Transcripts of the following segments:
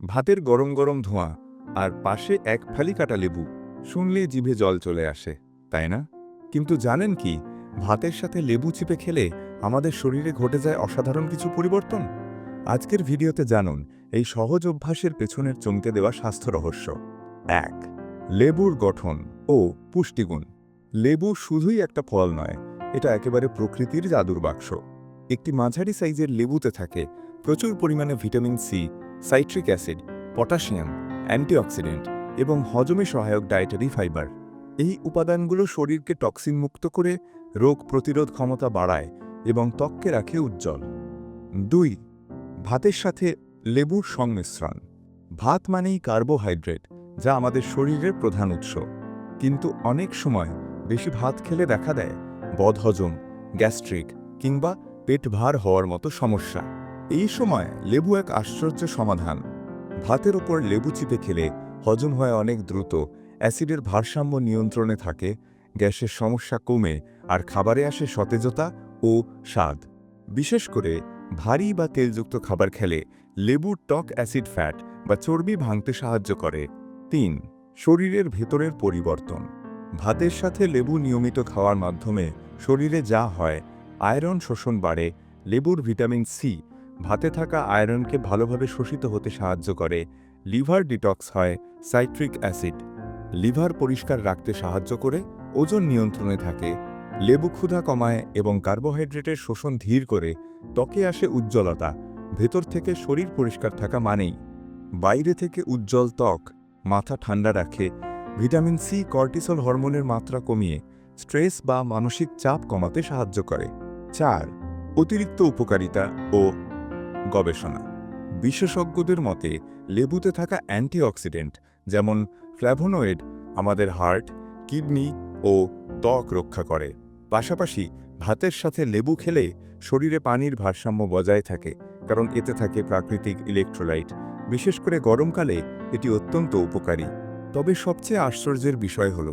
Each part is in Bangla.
ভাতের গরম গরম ধোঁয়া আর পাশে এক ফালি কাটা লেবু। শুনলে জিভে জল চলে আসে, তাই না? কিন্তু জানেন কি, ভাতের সাথে লেবু চিপে খেলে আমাদের শরীরে ঘটে যায় অসাধারণ কিছু পরিবর্তন? আজকের ভিডিওতে জানুন, এই সহজ অভ্যাসের পেছনের চমকে দেওয়া স্বাস্থ্য রহস্য। এক, লেবুর গঠন ও পুষ্টিগুণ। লেবু শুধুই একটা ফল নয়, এটা একেবারে প্রকৃতির জাদুর বাক্স। একটি মাঝারি সাইজের লেবুতে থাকে প্রচুর পরিমাণে vitamin C citric acid, potassium, antioxidant এবং হজমে সহায়ক ডায়েটারি ফাইবার। এই উপাদানগুলো শরীরকে টক্সিন মুক্ত করে রোগ প্রতিরোধ ক্ষমতা বাড়ায় এবং ত্বককে রাখে উজ্জ্বল। দুই, ভাতের সাথে লেবুর সংমিশ্রণ। ভাত মানেই কার্বোহাইড্রেট, যা আমাদের শরীরের প্রধান উৎস। কিন্তু অনেক সময় বেশি ভাত খেলে দেখা দেয় বদহজম, গ্যাস্ট্রিক কিংবা পেট ভার হওয়ার মতো সমস্যা। এই সময় লেবু এক আশ্চর্য সমাধান। ভাতের ওপর লেবু চিপে খেলে হজম হয় অনেক দ্রুত, অ্যাসিডের ভারসাম্য নিয়ন্ত্রণে থাকে, গ্যাসের সমস্যা কমে, আর খাবারে আসে সতেজতা ও স্বাদ। বিশেষ করে ভারী বা তেলযুক্ত খাবার খেলে লেবুর টক অ্যাসিড ফ্যাট বা চর্বি ভাঙতে সাহায্য করে। তিন, শরীরের ভেতরের পরিবর্তন। ভাতের সাথে লেবু নিয়মিত খাওয়ার মাধ্যমে শরীরে যা হয়, আয়রন শোষণ বাড়ে, লেবুর ভিটামিন সি ভাতে থাকা আয়রনকে ভালোভাবে শোষিত হতে সাহায্য করে, লিভার ডিটক্স হয় সাইট্রিক অ্যাসিড। লিভার পরিষ্কার রাখতে সাহায্য করে, ওজন নিয়ন্ত্রণে থাকে, লেবু ক্ষুধা কমায় এবং কার্বোহাইড্রেটের শোষণ ধীর করে, ত্বকে আসে উজ্জ্বলতা, ভেতর থেকে শরীর পরিষ্কার থাকা মানেই। বাইরে থেকে উজ্জ্বল ত্বক, মাথা ঠান্ডা রাখে, ভিটামিন সি, কর্টিসল হরমোনের মাত্রা কমিয়ে, স্ট্রেস বা মানসিক চাপ কমাতে সাহায্য করে। চার, অতিরিক্ত উপকারিতা ও গবেষণা। বিশেষজ্ঞদের মতে, লেবুতে থাকা অ্যান্টিঅক্সিডেন্ট যেমন ফ্ল্যাভোনয়েড আমাদের হার্ট, কিডনি ও ত্বক রক্ষা করে। পাশাপাশি ভাতের সাথে লেবু খেলে শরীরে পানির ভারসাম্য বজায় থাকে, কারণ এতে থাকে প্রাকৃতিক ইলেকট্রোলাইট। বিশেষ করে গরমকালে এটি অত্যন্ত উপকারী। তবে সবচেয়ে আশ্চর্যের বিষয় হল,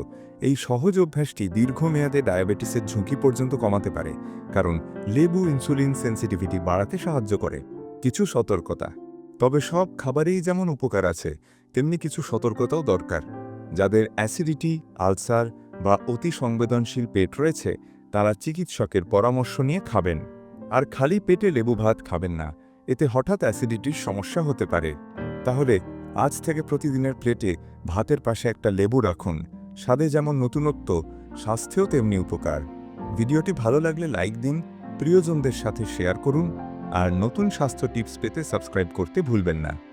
এই সহজ অভ্যাসটি দীর্ঘমেয়াদে ডায়াবেটিসের ঝুঁকি পর্যন্ত কমাতে পারে, কারণ লেবু ইনসুলিন সেন্সিটিভিটি বাড়াতে সাহায্য করে। কিছু সতর্কতা, তবে সব খাবারেই যেমন উপকার আছে, তেমনি কিছু সতর্কতাও দরকার। যাদের অ্যাসিডিটি, আলসার বা অতি সংবেদনশীল পেট রয়েছে, তারা চিকিৎসকের পরামর্শ নিয়ে খাবেন। আর খালি পেটে লেবু ভাত খাবেন না, এতে হঠাৎ অ্যাসিডিটির সমস্যা হতে পারে। তাহলে আজ থেকে প্রতিদিনের প্লেটে ভাতের পাশে একটা লেবু রাখুন। স্বাদে যেমন নতুনত্ব, স্বাস্থ্যেও তেমনি উপকার। ভিডিওটি ভালো লাগলে লাইক দিন, প্রিয়জনদের সাথে শেয়ার করুন, আর নতুন স্বাস্থ্য টিপস পেতে সাবস্ক্রাইব করতে ভুলবেন না।